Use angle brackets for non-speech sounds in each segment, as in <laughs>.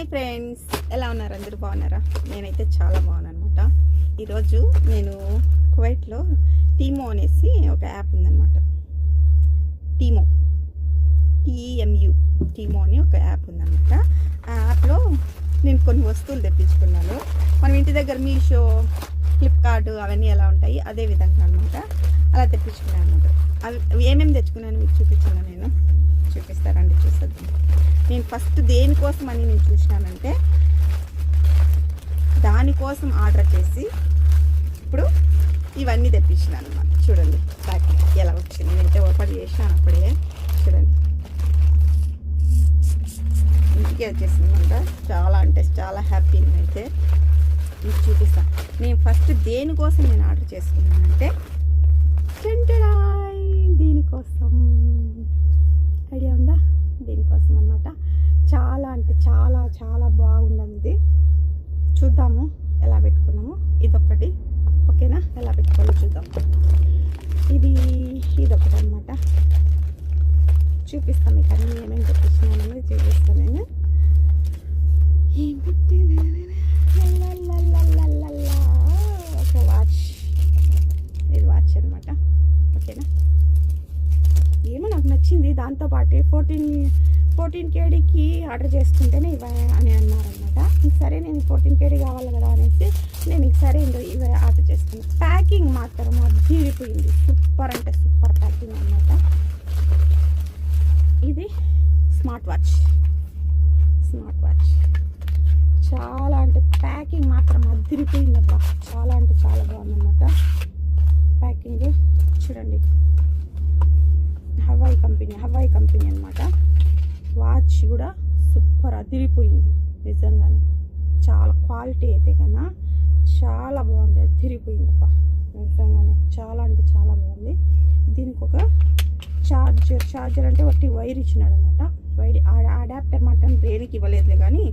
Hi friends ఎలా ఉన్నారు అందరూ? బాగున్నారా? నేనైతే చాలా బాగున్నాను అనమాట ఈరోజు నేను కువైట్లో టీమో అనేసి ఒక యాప్ ఉందనమాట టీమో. టీఎంయు. టీమో అని ఒక యాప్ ఉందనమాట ఆ యాప్లో నేను కొన్ని వస్తువులు తెప్పించుకున్నాను. మనం ఇంటి దగ్గర మీషో ఫ్లిప్కార్ట్ అవన్నీ ఎలా ఉంటాయి అదే విధంగా అనమాట అలా తెప్పించుకున్నాను అనమాట అవి ఏమేమి తెచ్చుకున్నాను మీకు చూపించాను నేను? చూపిస్తారండి చూసేద్దాం. నేను ఫస్ట్ దేనికోసం అని నేను చూసినానంటే దానికోసం ఆర్డర్ చేసి ఇప్పుడు ఇవన్నీ తెప్పించినాను అనమాట చూడండి ప్యాకింగ్ ఎలా వచ్చింది? నేనైతే ఓపెన్ చేసినాను అప్పుడే? చూడండి. ఇంటికి వచ్చేసిందంట. చాలా అంటే చాలా హ్యాపీ అయితే మీకు చూపిస్తాను నేను ఫస్ట్ దేనికోసం నేను ఆర్డర్ చేసుకున్నానంటే టెంటడాయ్ దీనికోసం. ఐడియా ఉందా? దీనికోసం అనమాట చాలా అంటే చాలా చాలా బాగుంది ఇది చూద్దాము ఎలా పెట్టుకున్నాము. ఇదొకటి ఓకేనా? ఎలా పెట్టుకోవాలో చూద్దాం. ఇది ఇదొకటి అనమాట చూపిస్తాను మీకు అన్నీ ఏమేమి తెప్పించినాను చూపిస్తాను నేను. దాంతోపాటు ఫోర్టీన్ ఫోర్టీన్ కేడీకి ఆర్డర్ చేసుకుంటేనే ఇవ్వ అని అన్నారనమాట సరే నేను ఫోర్టీన్ కేడీ కావాలి కదా అనేసి నేను ఇంక సరే ఇంకో ఇవి ఆర్డర్ చేసుకున్నాను ప్యాకింగ్ మాత్రం అద్దీరిపోయింది సూపర్ అంటే సూపర్ ప్యాకింగ్ అనమాట ఇది స్మార్ట్ వాచ్. Smart watch. చాలా అంటే ప్యాకింగ్ మాత్రం అద్దరిపోయింది అబ్బా. చాలా అంటే చాలా వచ్చి కూడా సూపర్ అదిరిపోయింది. నిజంగానే చాలా క్వాలిటీ అయితే కన్నా చాలా బాగుంది. అదిరిపోయిందప్ప నిజంగానే చాలా అంటే చాలా బాగుంది. దీనికి ఒక చార్జర్ చార్జర్ అంటే ఒకటి వైర్ ఇచ్చినాడు అనమాట వైర్ అడాప్టర్ మాత్రం దేనికి ఇవ్వలేదులే కానీ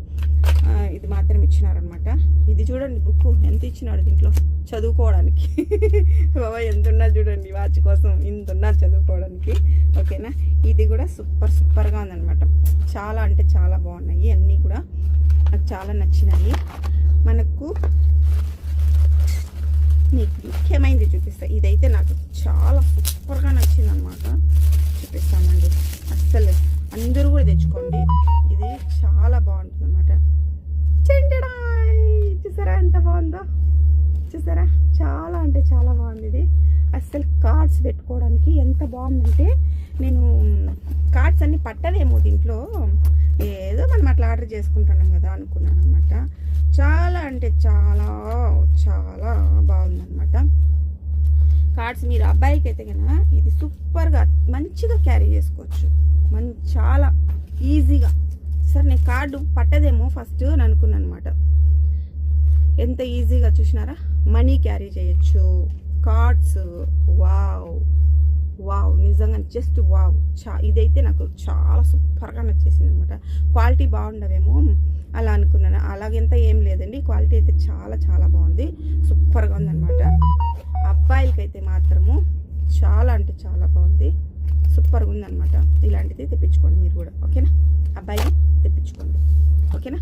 ఇది మాత్రం ఇచ్చినారనమాట ఇది చూడండి బుక్ ఎంత ఇచ్చినాడు దీంట్లో చదువుకోవడానికి. <laughs> బాబా ఎంత ఉన్నా చూడండి వాచ్ కోసం ఇంత ఉన్నారు చదువుకోవడానికి. ఓకేనా? ఇది కూడా సూపర్ సూపర్గా ఉందనమాట చాలా అంటే చాలా బాగున్నాయి. అన్నీ కూడా నాకు చాలా నచ్చినాయి. మనకు నీకు ముఖ్యమైనది చూపిస్తా. ఇదైతే నాకు చాలా చూసారా? చాలా అంటే చాలా బాగుంది ఇది. అస్సలు కార్డ్స్ పెట్టుకోవడానికి ఎంత బాగుందంటే నేను కార్డ్స్ అన్ని పట్టలేము దీంట్లో. ఏదో మనం అట్లా ఆర్డర్ చేసుకుంటున్నాం కదా అనుకున్నాను అనమాట చాలా అంటే చాలా చాలా బాగుందన్నమాట. కార్డ్స్ మీరు అబ్బాయిలకి అయితే కనుక ఇది సూపర్గా మంచిగా క్యారీ చేసుకోవచ్చు. మంచి చాలా ఈజీగా. సరే నేను కార్డు పట్టదేమో ఫస్ట్ అని అనుకున్నాను అనమాట ఎంత ఈజీగా చూసినారా? మనీ క్యారీ చేయొచ్చు. Cards wow. వావ్ నిజంగా జస్ట్ వావ్. చా ఇదైతే నాకు చాలా సూపర్గా నచ్చేసింది అనమాట క్వాలిటీ బాగుండవేమో అలా అనుకున్నాను. అలాగెంత ఏం లేదండి. క్వాలిటీ అయితే చాలా చాలా బాగుంది. సూపర్గా ఉందనమాట. అబ్బాయిలకైతే మాత్రము చాలా అంటే చాలా బాగుంది. సూపర్గా ఉందనమాట. ఇలాంటిది తెప్పించుకోండి మీరు కూడా. ఓకేనా? అబ్బాయి తెప్పించుకోండి. ఓకేనా?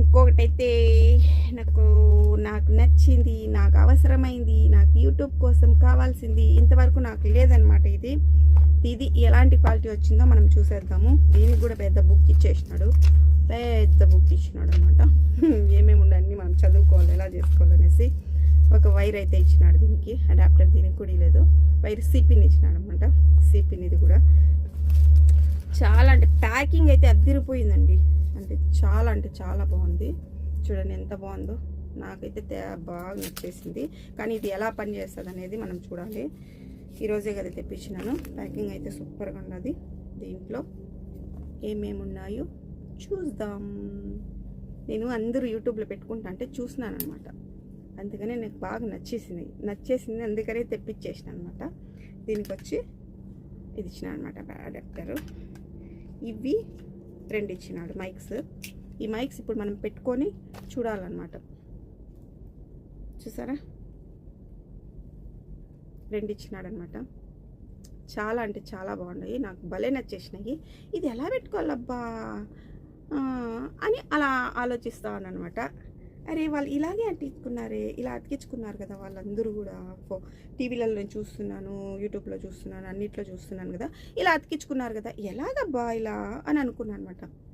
ఇంకొకటైతే నాకు నాకు నచ్చింది నాకు అవసరమైంది నాకు యూట్యూబ్ కోసం కావాల్సింది ఇంతవరకు నాకు లేదనమాట ఇది. ఇది ఎలాంటి క్వాలిటీ వచ్చిందో మనం చూసేద్దాము. దీనికి కూడా పెద్ద బుక్ ఇచ్చేసినాడు. పెద్ద బుక్ ఇచ్చినాడు అనమాట <laughs> ఏమేమి ఉండే మనం చదువుకోవాలి ఎలా చేసుకోవాలనేసి ఒక వైర్ అయితే ఇచ్చినాడు దీనికి. అడాప్టర్ దీనికి కూడా లేదు వైర్ సిపిన్ ఇచ్చినాడు అనమాట సిపిన్ ఇది కూడా. చాలా అంటే ప్యాకింగ్ అయితే అదిరిపోయిందండి అంటే చాలా అంటే చాలా బాగుంది. చూడండి ఎంత బాగుందో. నాకైతే తే- బాగా నచ్చేసింది. కానీ ఇది ఎలా పనిచేస్తుంది అనేది మనం చూడాలి. ఈరోజే కదా తెప్పించినాను. ప్యాకింగ్ అయితే సూపర్గా ఉన్నది దీంట్లో. ఏమేమి ఉన్నాయో చూద్దాం. నేను అందరూ యూట్యూబ్లో పెట్టుకుంటా అంటే చూసినాను అనమాట అందుకనే నాకు బాగా నచ్చేసింది. నచ్చేసింది అందుకనే తెప్పించేసిన అనమాట దీనికి వచ్చి ఇది ఇచ్చిన అనమాట అడాప్టర్. ఇవి రెండు ఇచ్చినాడు మైక్స్. ఈ మైక్స్ ఇప్పుడు మనం పెట్టుకొని చూడాలన్నమాట. చూసారా? రెండు ఇచ్చినాడనమాట చాలా అంటే చాలా బాగున్నాయి. నాకు భలే నచ్చేసినాయి. ఇది ఎలా పెట్టుకోవాలబ్బా? అని అలా ఆలోచిస్తా అనమాట అరే వాళ్ళు ఇలాగే అట్టించుకున్నారే ఇలా అతికించుకున్నారు కదా వాళ్ళందరూ కూడా. ఫో- టీవీలలో నేను చూస్తున్నాను యూట్యూబ్లో చూస్తున్నాను అన్నిట్లో చూస్తున్నాను కదా. ఇలా అతికించుకున్నారు కదా. ఎలాగబ్బా ఇలా అని అనుకున్నాను అనమాట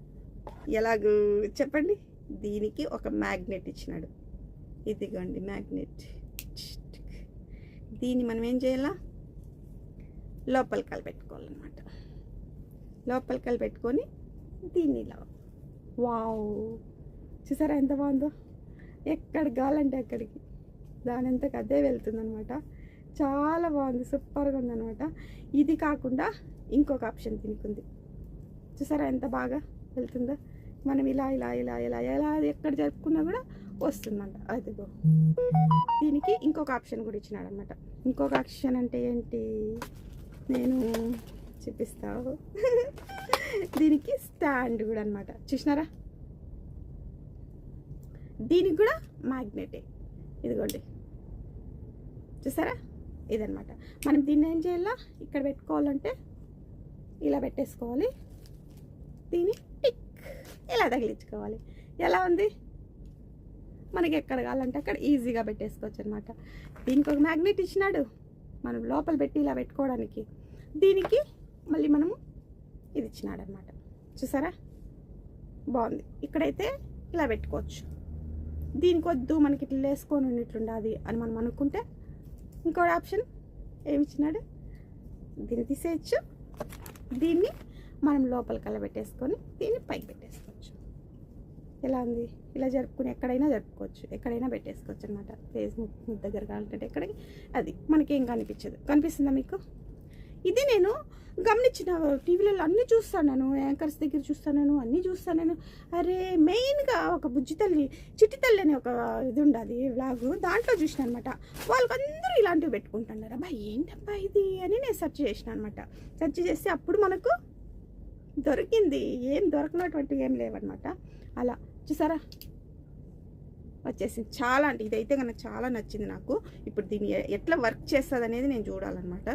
ఎలాగూ చెప్పండి? దీనికి ఒక మ్యాగ్నెట్ ఇచ్చినాడు. ఇదిగోండి మ్యాగ్నెట్. దీన్ని మనం ఏం చేయాలా? లోపల కలిపెట్టుకోవాలన్నమాట. లోపల కలిపెట్టుకొని దీన్ని ఇలా వావ్. చూసారా ఎంత బాగుందో? ఎక్కడ కావాలంటే అక్కడికి. దాని అంతకు అదే వెళ్తుందనమాట చాలా బాగుంది సూపర్గా ఉందనమాట ఇది కాకుండా ఇంకొక ఆప్షన్ దీనికి ఉంది. చూసారా ఎంత బాగా? వెళ్తుందా? మనం ఇలా ఇలా ఇలా ఇలా ఎలా ఎక్కడ జరుపుకున్నా కూడా వస్తుందంట. అదిగో దీనికి ఇంకొక ఆప్షన్ కూడా ఇచ్చినాడు అనమాట ఇంకొక ఆప్షన్ అంటే ఏంటి? నేను చూపిస్తావు దీనికి స్టాండ్ కూడా అనమాట చూసినారా? దీనికి కూడా మ్యాగ్నెటే ఇదిగోండి. చూసారా? ఇదనమాట మనం దీన్ని ఏం చేయాలా? ఇక్కడ పెట్టుకోవాలంటే ఇలా పెట్టేసుకోవాలి. దీన్ని ఇలా తగిలించుకోవాలి? ఎలా ఉంది? మనకి ఎక్కడ కావాలంటే అక్కడ ఈజీగా పెట్టేసుకోవచ్చు అనమాట దీనికి ఒక మ్యాగ్నెట్ ఇచ్చినాడు. మనం లోపల పెట్టి ఇలా పెట్టుకోవడానికి. దీనికి మళ్ళీ మనము ఇది ఇచ్చినాడు అనమాట చూసారా? బాగుంది. ఇక్కడైతే ఇలా పెట్టుకోవచ్చు. దీనికి వద్దు మనకి ఇట్లా వేసుకొని ఉన్నట్లుండాది అని మనం అనుకుంటే ఇంకో ఆప్షన్ ఏమి ఇచ్చినాడు? దీన్ని తీసేయచ్చు. దీన్ని మనం లోపల కల పెట్టేసుకొని దీన్ని పైకి పెట్టేసుకోవచ్చు. ఎలా ఉంది? ఇలా జరుపుకుని ఎక్కడైనా జరుపుకోవచ్చు. ఎక్కడైనా పెట్టేసుకోవచ్చు అనమాట ఫేస్ దగ్గర కావాలంటే ఎక్కడికి? అది మనకేం కనిపించదు. కనిపిస్తుందా మీకు? ఇది నేను గమనించిన టీవీలలో అన్నీ చూస్తాను నేను యాంకర్స్ దగ్గర చూస్తాను నేను అన్నీ చూస్తాను నేను అరే మెయిన్గా ఒక బుజ్జి తల్లి చిట్టి తల్లి అనే ఒక ఇది ఉండదు వ్లాగ్ దాంట్లో చూసిన అనమాట వాళ్ళకందరూ ఇలాంటివి పెట్టుకుంటున్నారు. అబ్బా ఏంటబ్బా ఇది అని నేను సెర్చ్ చేసిన అనమాట సెర్చ్ చేస్తే అప్పుడు మనకు దొరికింది. ఏం దొరకనటువంటి ఏం లేవన్నమాట. అలా. చూసారా? వచ్చేసింది. చాలా అంటే ఇదైతే కనుక చాలా నచ్చింది నాకు. ఇప్పుడు దీన్ని ఎట్లా వర్క్ చేస్తుంది అనేది నేను చూడాలన్నమాట.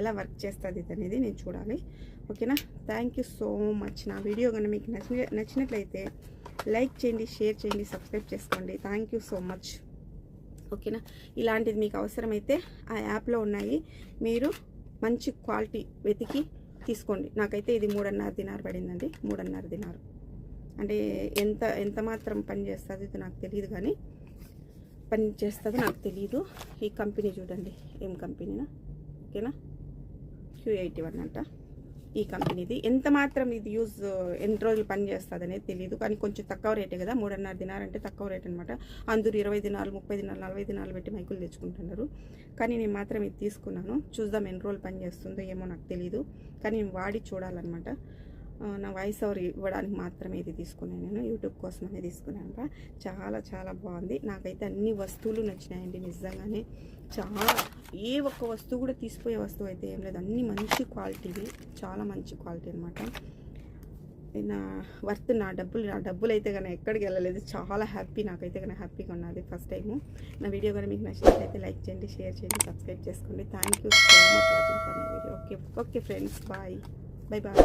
ఎలా వర్క్ చేస్తుంది ఇది అనేది నేను చూడాలి. ఓకేనా? థ్యాంక్ యూ సో మచ్ నా వీడియో కనుక మీకు నచ్చిన నచ్చినట్లయితే లైక్ చేయండి షేర్ చేయండి సబ్స్క్రైబ్ చేసుకోండి. థ్యాంక్ యూ సో మచ్ ఓకేనా? ఇలాంటిది మీకు అవసరమైతే ఆ యాప్లో ఉన్నాయి. మీరు మంచి క్వాలిటీ వెతికి తీసుకోండి. నాకైతే ఇది మూడున్నర దినారు పడిందండి. మూడున్నర దినారు. అంటే ఎంత ఎంత మాత్రం పని చేస్తుంది ఇది నాకు తెలియదు కానీ పని చేస్తుందో నాకు తెలియదు ఈ కంపెనీ చూడండి ఏం కంపెనీనా? ఓకేనా? క్యూ ఎయిటీ వన్ అంట. ఈ కంపెనీది. ఎంత మాత్రం ఇది యూజ్ ఎన్ని రోజులు పని చేస్తుంది అనేది తెలియదు కానీ కొంచెం తక్కువ రేటే కదా మూడున్నర దినాలు అంటే తక్కువ రేట్ అనమాట అందరూ ఇరవై దినాలు ముప్పై దినాలు నలభై దినాలు పెట్టి మైకులు తెచ్చుకుంటున్నారు. కానీ నేను మాత్రం ఇది తీసుకున్నాను. చూద్దాం ఎన్ని రోజులు పని చేస్తుందో ఏమో నాకు తెలియదు కానీ నేను వాడి చూడాలన్నమాట. నా వాయిస్ ఓవర్ ఇవ్వడానికి మాత్రమే ఇది తీసుకున్నాను నేను. యూట్యూబ్ కోసమనే తీసుకున్నాను రా. చాలా చాలా బాగుంది. నాకైతే అన్ని వస్తువులు నచ్చినాయండి నిజంగానే. చాలా ఏ ఒక్క వస్తువు కూడా తీసిపోయే వస్తువు అయితే ఏం లేదు. అన్ని మంచి క్వాలిటీవి. చాలా మంచి క్వాలిటీ అనమాట నా వర్త్ నా డబ్బులు నా డబ్బులు అయితే కానీ ఎక్కడికి వెళ్ళలేదు. చాలా హ్యాపీ నాకైతే కానీ హ్యాపీగా ఉన్నది ఫస్ట్ టైము. నా వీడియో కానీ మీకు నచ్చినట్లయితే లైక్ చేయండి షేర్ చేయండి సబ్స్క్రైబ్ చేసుకోండి. Thank you so much watching for my video okay okay friends bye bye bye